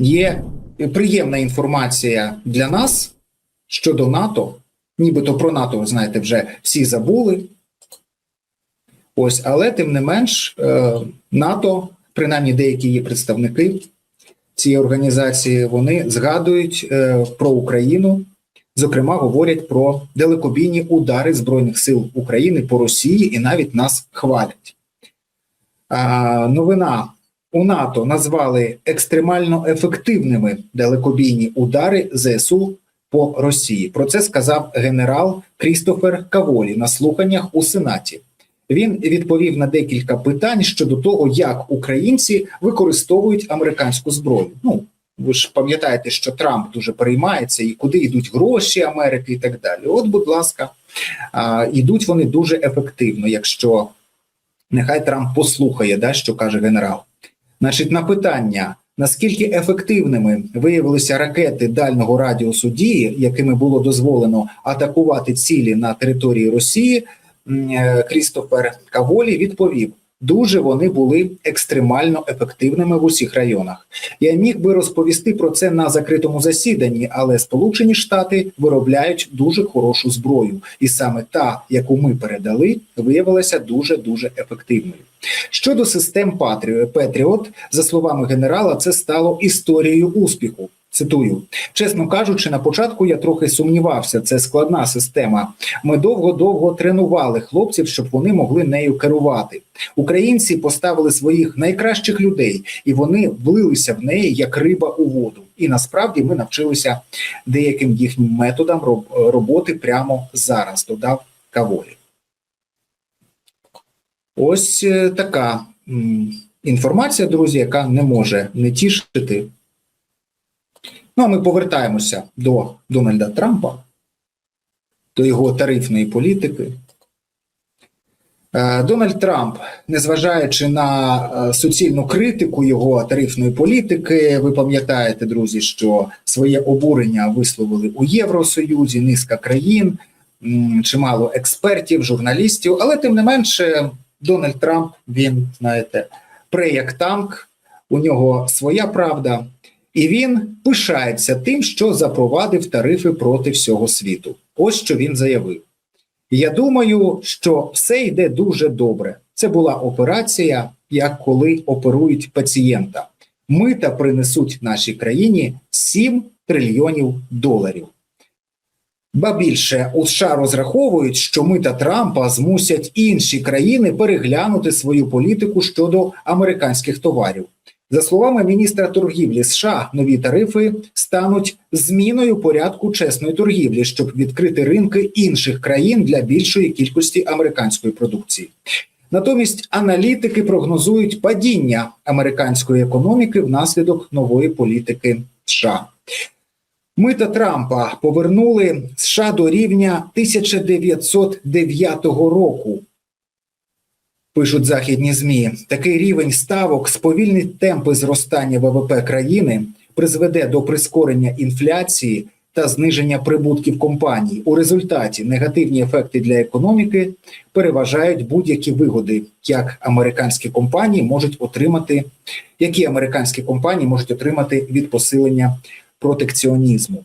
є приємна інформація для нас щодо НАТО. Нібито про НАТО, ви знаєте, вже всі забули. Ось, але тим не менш, е, НАТО, принаймні деякі її представники цієї організації, вони згадують е, про Україну. Зокрема, говорять про далекобійні удари Збройних сил України по Росії і навіть нас хвалять. А, новина у НАТО назвали екстремально ефективними далекобійні удари ЗСУ по Росії. Про це сказав генерал Крістофер Каволі на слуханнях у Сенаті. Він відповів на декілька питань щодо того, як українці використовують американську зброю. Ну ви ж пам'ятаєте, що Трамп дуже переймається і куди йдуть гроші Америки і так далі. От, будь ласка, йдуть вони дуже ефективно, якщо нехай Трамп послухає, да, що каже генерал. Значить, на питання. Наскільки ефективними виявилися ракети дальнього радіусу дії, якими було дозволено атакувати цілі на території Росії, е, Крістофер Каволі відповів: дуже вони були екстремально ефективними в усіх районах. Я міг би розповісти про це на закритому засіданні, але Сполучені Штати виробляють дуже хорошу зброю, і саме та, яку ми передали, виявилася дуже дуже ефективною. Щодо систем Патріо Петріот, за словами генерала, це стало історією успіху. Цитую, чесно кажучи, на початку я трохи сумнівався. Це складна система. Ми довго-довго тренували хлопців, щоб вони могли нею керувати. Українці поставили своїх найкращих людей, і вони влилися в неї як риба у воду. І насправді ми навчилися деяким їхнім методам роботи прямо зараз. Додав Каволі. Ось е, така інформація, друзі, яка не може не тішити. Ну, а ми повертаємося до Дональда Трампа, до його тарифної політики. Е, Дональд Трамп, незважаючи на е, суцільну критику його тарифної політики, ви пам'ятаєте, друзі, що своє обурення висловили у Євросоюзі, низка країн, чимало експертів, журналістів, але тим не менше. Дональд Трамп, він, знаєте, пре як танк, у нього своя правда, і він пишається тим, що запровадив тарифи проти всього світу. Ось що він заявив. Я думаю, що все йде дуже добре. Це була операція, як коли оперують пацієнта. Мита принесуть нашій країні 7 трильйонів доларів. Ба більше у США розраховують, що мита Трампа змусять інші країни переглянути свою політику щодо американських товарів. За словами міністра торгівлі США, нові тарифи стануть зміною порядку чесної торгівлі, щоб відкрити ринки інших країн для більшої кількості американської продукції. Натомість аналітики прогнозують падіння американської економіки внаслідок нової політики США. Мита Трампа повернули США до рівня 1909 року. Пишуть західні змі. Такий рівень ставок сповільнить темпи зростання ВВП країни, призведе до прискорення інфляції та зниження прибутків компаній. У результаті негативні ефекти для економіки переважають будь-які вигоди, як американські компанії можуть отримати, які американські компанії можуть отримати від посилення протекціонізму.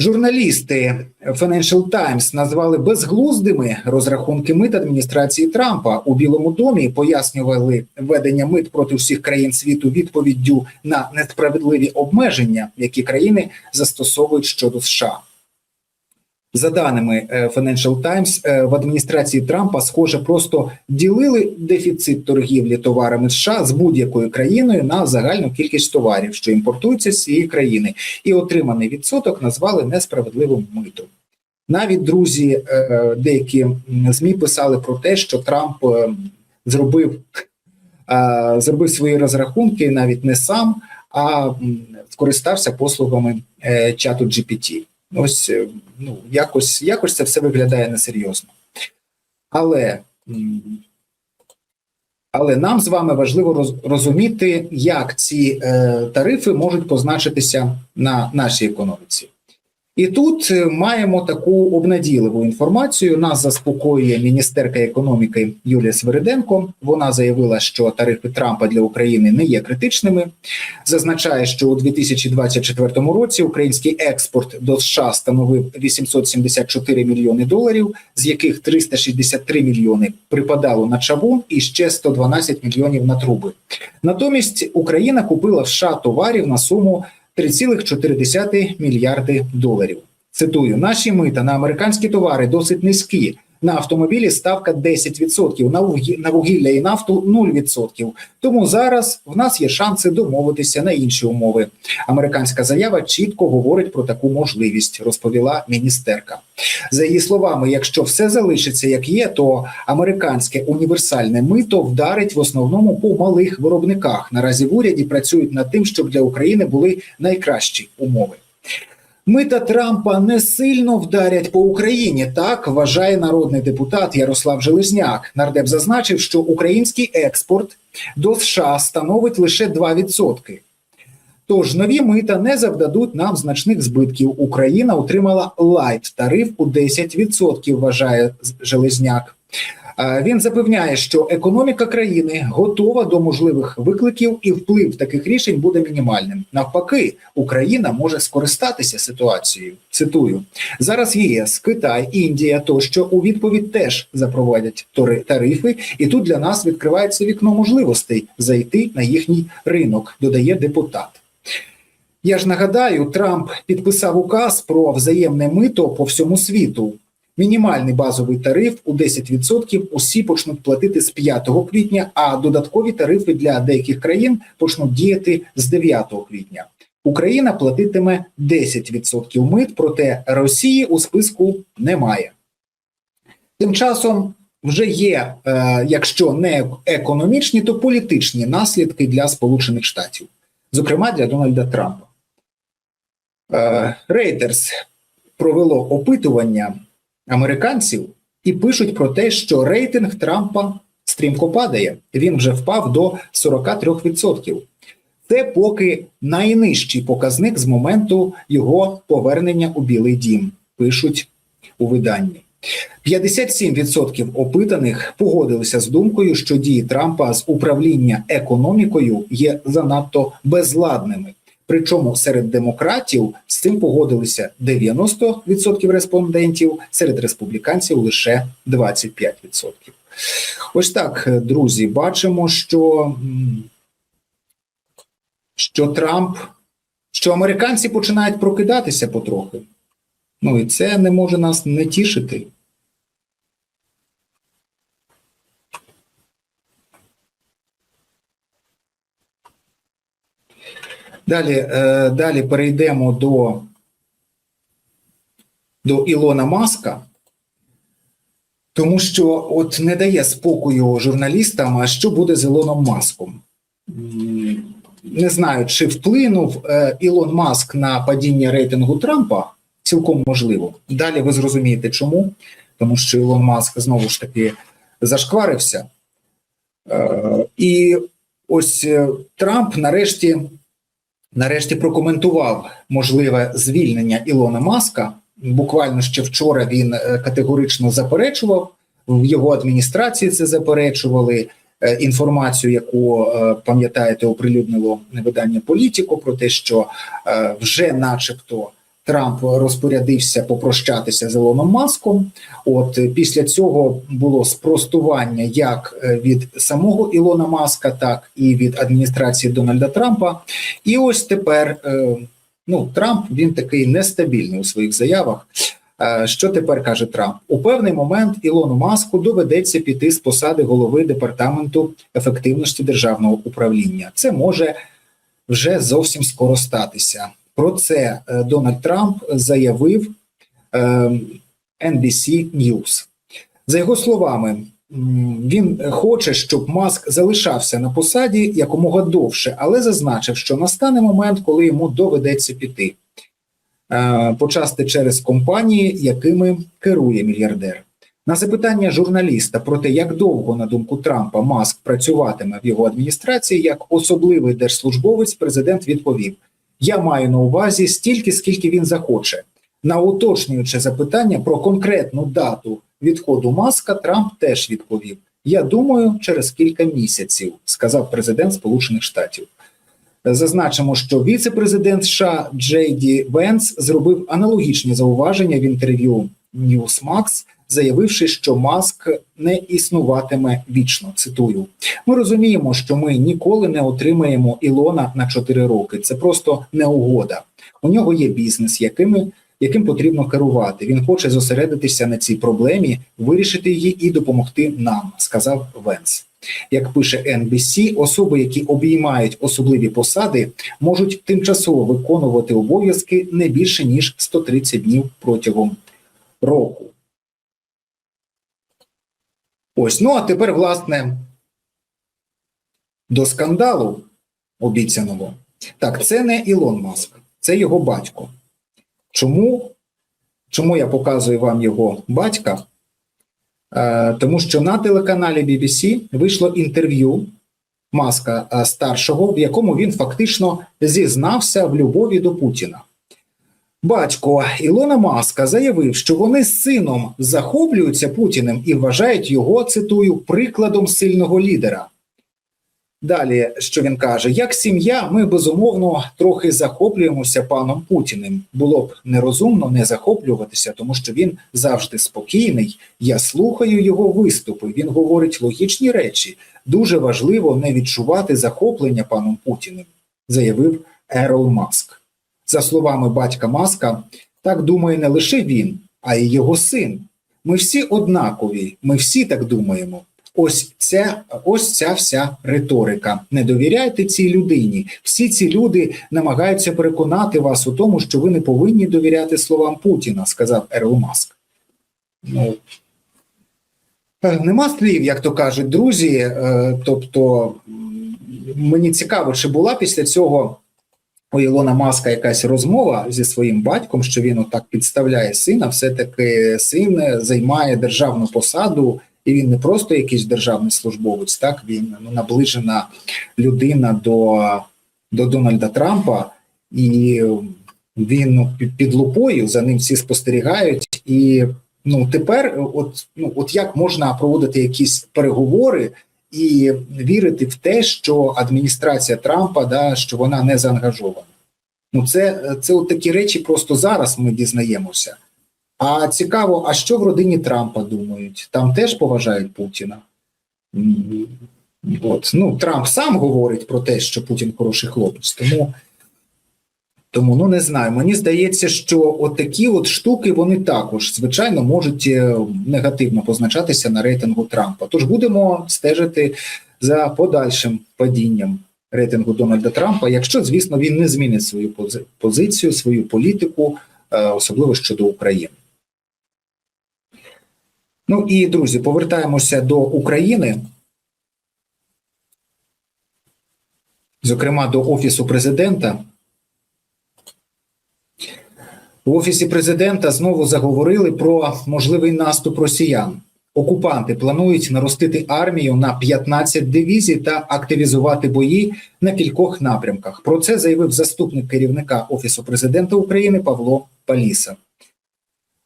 Журналісти Financial Times назвали безглуздими розрахунки мит адміністрації Трампа у Білому домі. Пояснювали введення мит проти всіх країн світу відповіддю на несправедливі обмеження, які країни застосовують щодо США. За даними е, Financial Times, е, в адміністрації Трампа, схоже, просто ділили дефіцит торгівлі товарами США з будь-якою країною на загальну кількість товарів, що імпортуються з цієї країни, і отриманий відсоток назвали несправедливим митом. Навіть друзі, е, деякі змі писали про те, що Трамп зробив зробив свої розрахунки навіть не сам, а скористався послугами чату GPT. Ось е, ну, якось якось це все виглядає несерйозно. Але але нам з вами важливо розуміти, як ці е, тарифи можуть позначитися на нашій економіці. І тут е, маємо таку обнадійливу інформацію. Нас заспокоює міністерка економіки Юлія Свириденко. Вона заявила, що тарифи Трампа для України не є критичними. Зазначає, що у 2024 році український експорт до США становив 874 мільйони доларів, з яких 363 мільйони припадало на чавун і ще 112 мільйонів на труби. Натомість Україна купила в США товарів на суму 3,4 мільярди доларів. Цитую: наші мита на американські товари досить низькі. На автомобілі ставка 10%, на вугі- вугілля і нафту 0%. Тому зараз в нас є шанси домовитися на інші умови. Американська заява чітко говорить про таку можливість, розповіла міністерка. За її словами, якщо все залишиться як є, то американське універсальне мито вдарить в основному по малих виробниках. Наразі в уряді працюють над тим, щоб для України були найкращі умови. Мита Трампа не сильно вдарять по Україні. Так вважає народний депутат Ярослав Железняк. Нардеп зазначив, що український експорт до США становить лише 2%. Тож нові мита не завдадуть нам значних збитків. Україна отримала лайт тариф у 10%, вважає Железняк. Він запевняє, що економіка країни готова до можливих викликів, і вплив таких рішень буде мінімальним. Навпаки, Україна може скористатися ситуацією. Цитую зараз. ЄС, Китай, Індія тощо у відповідь теж запровадять тарифи, і тут для нас відкривається вікно можливостей зайти на їхній ринок. Додає депутат. Я ж нагадаю, Трамп підписав указ про взаємне мито по всьому світу. Мінімальний базовий тариф у 10% усі почнуть платити з 5 квітня, а додаткові тарифи для деяких країн почнуть діяти з 9 квітня. Україна платитиме 10% мит, проте Росії у списку немає. Тим часом вже є, е, якщо не економічні, то політичні наслідки для Сполучених Штатів, зокрема для Дональда Трампа. Е, Reuters провело опитування американців і пишуть про те, що рейтинг Трампа стрімко падає. Він вже впав до 43%. Це поки найнижчий показник з моменту його повернення у Білий Дім, пишуть у виданні. 57% опитаних погодилися з думкою, що дії Трампа з управління економікою є занадто безладними. Причому серед демократів з цим погодилися 90% респондентів, серед республіканців лише 25%. Ось так, друзі, бачимо, що, що Трамп, що американці починають прокидатися потрохи. Ну і це не може нас не тішити. Далі, е, далі перейдемо до, до Ілона Маска, тому що от не дає спокою журналістам, а що буде з Ілоном Маском. Не знаю, чи вплинув е, Ілон Маск на падіння рейтингу Трампа, цілком можливо. Далі ви зрозумієте, чому. Тому що Ілон Маск знову ж таки зашкварився. Е, І ось Трамп нарешті нарешті прокоментував можливе звільнення Ілона Маска. Буквально ще вчора він е, категорично заперечував в його адміністрації. Це заперечували Е, інформацію, яку е, пам'ятаєте, оприлюднило видання Політіко про те, що вже, начебто, Трамп розпорядився попрощатися з Ілоном Маском. От е, після цього було спростування як е, від самого Ілона Маска, так і від адміністрації Дональда Трампа. І ось тепер е, ну Трамп він такий нестабільний у своїх заявах. Що тепер каже Трамп? У певний момент Ілону Маску доведеться піти з посади голови департаменту ефективності державного управління. Це може вже зовсім скоро статися. Про це е, Дональд Трамп заявив е, NBC News. За його словами, він хоче, щоб Маск залишався на посаді якомога довше, але зазначив, що настане момент, коли йому доведеться піти. Е, почасти через компанії, якими керує мільярдер. На запитання журналіста про те, як довго, на думку Трампа, Маск працюватиме в його адміністрації як особливий держслужбовець, президент відповів: Я маю на увазі стільки, скільки він захоче. На уточнююче запитання про конкретну дату відходу маска Трамп теж відповів: Я думаю, через кілька місяців, сказав президент Сполучених Штатів. Зазначимо, що віце-президент США Джей Ді Венс зробив аналогічні зауваження в інтерв'ю Newsmax, заявивши, що маск не існуватиме вічно. Цитую: ми розуміємо, що ми ніколи не отримаємо Ілона на 4 роки. Це просто неугода. У нього є бізнес, якими яким потрібно керувати. Він хоче зосередитися на цій проблемі, вирішити її і допомогти нам, сказав Венс. Як пише NBC, особи, які обіймають особливі посади, можуть тимчасово виконувати обов'язки не більше ніж 130 днів протягом року. Ось, ну а тепер, власне, до скандалу обіцяного. Так, це не Ілон Маск, це його батько. Чому? Чому я показую вам його батька? Е, тому що на телеканалі BBC вийшло інтерв'ю Маска е, старшого, в якому він фактично зізнався в любові до Путіна. Батько Ілона Маска заявив, що вони з сином захоплюються Путіним і вважають його, цитую, прикладом сильного лідера. Далі, що він каже, як сім'я, ми безумовно трохи захоплюємося паном Путіним. Було б нерозумно не захоплюватися, тому що він завжди спокійний. Я слухаю його виступи. Він говорить логічні речі. Дуже важливо не відчувати захоплення паном Путіним, заявив Ерол Маск. За словами батька Маска, так думає не лише він, а й його син. Ми всі однакові, ми всі так думаємо. Ось ця ось ця вся риторика. Не довіряйте цій людині. Всі ці люди намагаються переконати вас у тому, що ви не повинні довіряти словам Путіна, сказав Ерл Маск. Ну е, нема слів, як то кажуть, друзі. Е, тобто мені цікаво, чи була після цього у Ілона Маска якась розмова зі своїм батьком, що він отак підставляє сина, все таки син займає державну посаду і він не просто якийсь державний службовець, так він ну, наближена людина до до Дональда Трампа, і він ну, під, лупою за ним всі спостерігають. І ну тепер, от ну от як можна проводити якісь переговори і вірити в те, що адміністрація Трампа да що вона не заангажована? Ну це це от такі речі просто зараз ми дізнаємося. А цікаво, а що в родині Трампа думають? Там теж поважають Путіна. От. Ну, Трамп сам говорить про те, що Путін хороший хлопець. Тому тому ну не знаю. Мені здається, що от от штуки вони також, звичайно, можуть е, негативно позначатися на рейтингу Трампа. Тож будемо стежити за подальшим падінням рейтингу Дональда Трампа, якщо, звісно, він не змінить свою позицію, свою політику, е, особливо щодо України. Ну і друзі, повертаємося до України. Зокрема, до Офісу президента. В Офісі президента знову заговорили про можливий наступ росіян. Окупанти планують наростити армію на 15 дивізій та активізувати бої на кількох напрямках. Про це заявив заступник керівника Офісу президента України Павло Паліса.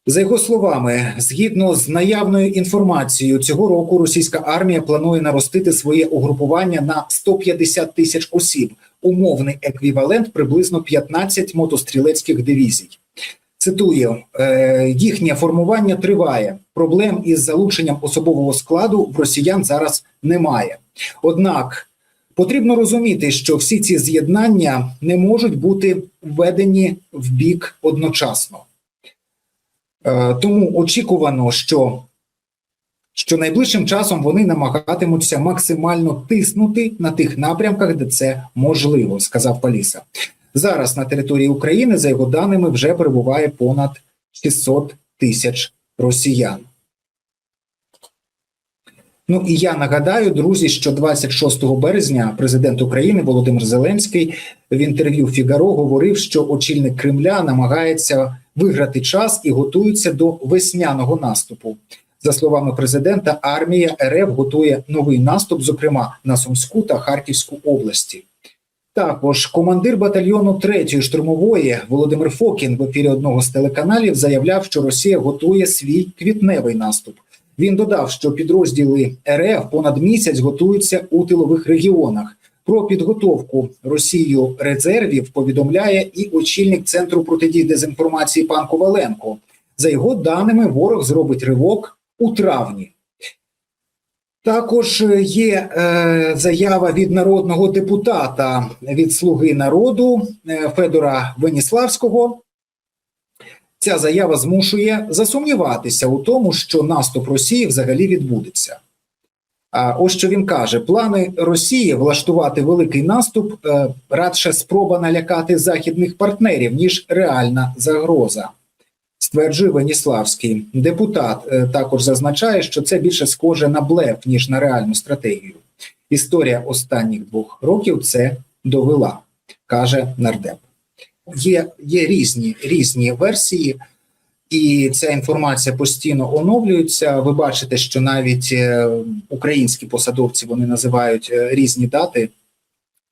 За його словами, згідно з наявною інформацією, цього року російська армія планує наростити своє угрупування на 150 тисяч осіб, умовний еквівалент приблизно 15 мотострілецьких дивізій. Цитую, «Е, їхнє формування триває. Проблем із залученням особового складу в росіян зараз немає. Однак потрібно розуміти, що всі ці з'єднання не можуть бути введені в бік одночасно. Е, тому очікувано, що що найближчим часом вони намагатимуться максимально тиснути на тих напрямках, де це можливо, сказав Паліса. Зараз на території України, за його даними, вже перебуває понад 600 тисяч росіян. Ну і я нагадаю, друзі, що 26 березня президент України Володимир Зеленський в інтерв'ю Фігаро говорив, що очільник Кремля намагається виграти час і готуються до весняного наступу. За словами президента, армія РФ готує новий наступ, зокрема на Сумську та Харківську області. Також командир батальйону 3-ї штурмової Володимир Фокін в ефірі одного з телеканалів заявляв, що Росія готує свій квітневий наступ. Він додав, що підрозділи РФ понад місяць готуються у тилових регіонах. Про підготовку Росією резервів повідомляє і очільник центру протидії дезінформації пан Коваленко. За його даними, ворог зробить ривок у травні. Також є е, заява від народного депутата від Слуги народу е, Федора Веніславського. Ця заява змушує засумніватися у тому, що наступ Росії взагалі відбудеться. А ось що він каже: плани Росії влаштувати великий наступ е, радше спроба налякати західних партнерів, ніж реальна загроза. Стверджує Веніславський. Депутат е, також зазначає, що це більше схоже на блеф, ніж на реальну стратегію. Історія останніх двох років це довела, каже нардеп. Є, є різні, різні версії, і ця інформація постійно оновлюється. Ви бачите, що навіть е, українські посадовці вони називають е, різні дати,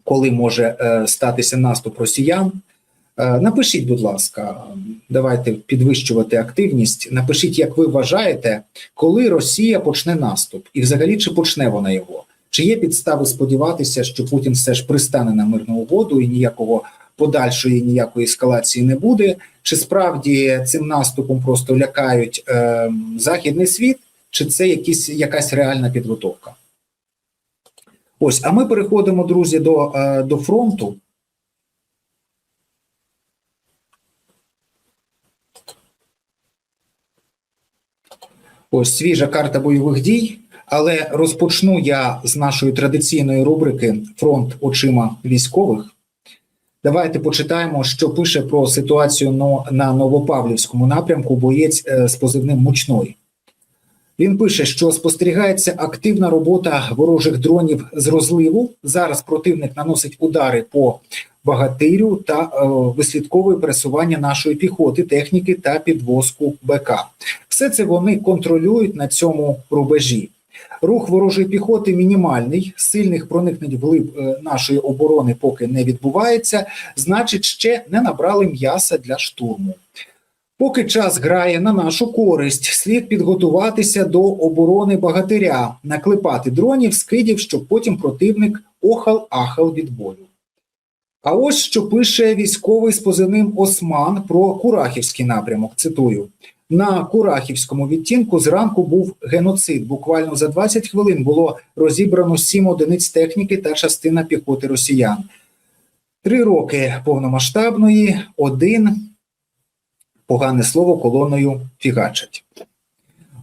коли може статися наступ росіян. Е, Напишіть, будь ласка, давайте підвищувати активність. Напишіть, як ви вважаєте, коли Росія почне наступ, і взагалі чи почне вона його? Чи є підстави сподіватися, що Путін все ж пристане на мирну угоду і ніякого подальшої ніякої ескалації не буде? Чи справді цим наступом просто лякають е, західний світ, чи це якісь якась реальна підготовка? Ось, а ми переходимо, друзі, до, е, до фронту. Ось свіжа карта бойових дій. Але розпочну я з нашої традиційної рубрики Фронт очима військових. Давайте почитаємо, що пише про ситуацію на Новопавлівському напрямку боєць е, з позивним Мучной. Він пише, що спостерігається активна робота ворожих дронів з розливу. Зараз противник наносить удари по багатирю та е, вислідковує пересування нашої піхоти, техніки та підвозку БК. Все це вони контролюють на цьому рубежі. Рух ворожої піхоти мінімальний, сильних проникнень вглиб е, нашої оборони поки не відбувається, значить, ще не набрали м'яса для штурму. Поки час грає на нашу користь, слід підготуватися до оборони багатиря, наклепати дронів, скидів, щоб потім противник охал-ахал від бою. А ось що пише військовий з позивним Осман про Курахівський напрямок. Цитую: на Курахівському відтінку зранку був геноцид. Буквально за 20 хвилин було розібрано 7 одиниць техніки та частина піхоти росіян. Три роки повномасштабної, один погане слово колоною фігачать.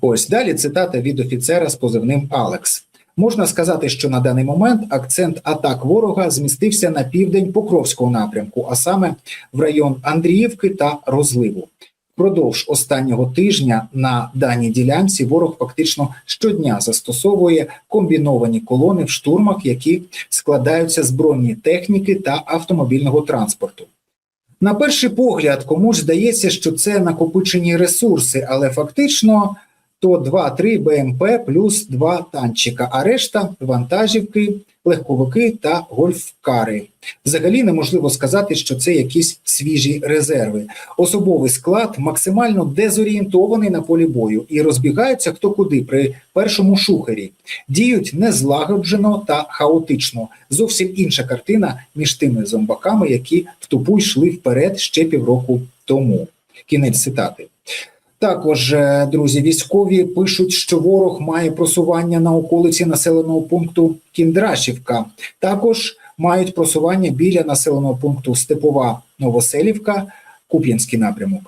Ось далі цитата від офіцера з позивним Алекс. Можна сказати, що на даний момент акцент атак ворога змістився на південь Покровського напрямку, а саме в район Андріївки та Розливу. Впродовж останнього тижня на даній ділянці ворог фактично щодня застосовує комбіновані колони в штурмах, які складаються з бронетехніки та автомобільного транспорту. На перший погляд, комусь здається, що це накопичені ресурси, але фактично то 2-3 БМП плюс 2 танчика, а решта вантажівки, легковики та гольфкари. Взагалі неможливо сказати, що це якісь свіжі резерви. Особовий склад максимально дезорієнтований на полі бою і розбігаються хто куди при першому шухері. Діють незлагоджено та хаотично. Зовсім інша картина між тими зомбаками, які в тупу йшли вперед ще півроку тому. Кінець цитати. Також, е, друзі, військові пишуть, що ворог має просування на околиці населеного пункту Кіндрашівка. Також мають просування біля населеного пункту Степова Новоселівка, Куп'янський напрямок.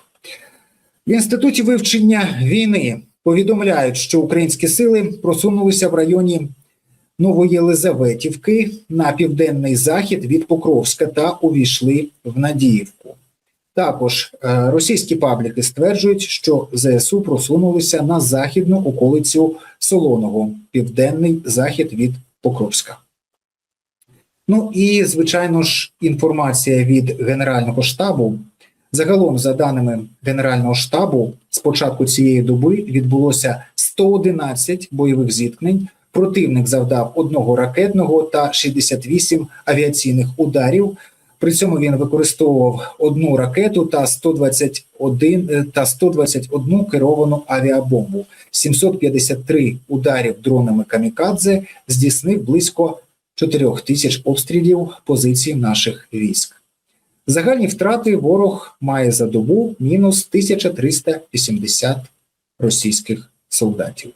В інституті вивчення війни повідомляють, що українські сили просунулися в районі Новоєлизаветівки на південний захід від Покровська та увійшли в Надіївку. Також е, російські пабліки стверджують, що ЗСУ просунулися на західну околицю Солоного, південний захід від Покровська. Ну і звичайно ж, інформація від Генерального штабу. Загалом, за даними Генерального штабу, з початку цієї доби відбулося 111 бойових зіткнень, Противник завдав одного ракетного та 68 авіаційних ударів. При цьому він використовував одну ракету та 121 е, та 121 керовану авіабомбу. 753 ударів дронами камікадзе здійснив близько 4 тисяч обстрілів позицій наших військ. Загальні втрати ворог має за добу мінус 1380 російських солдатів.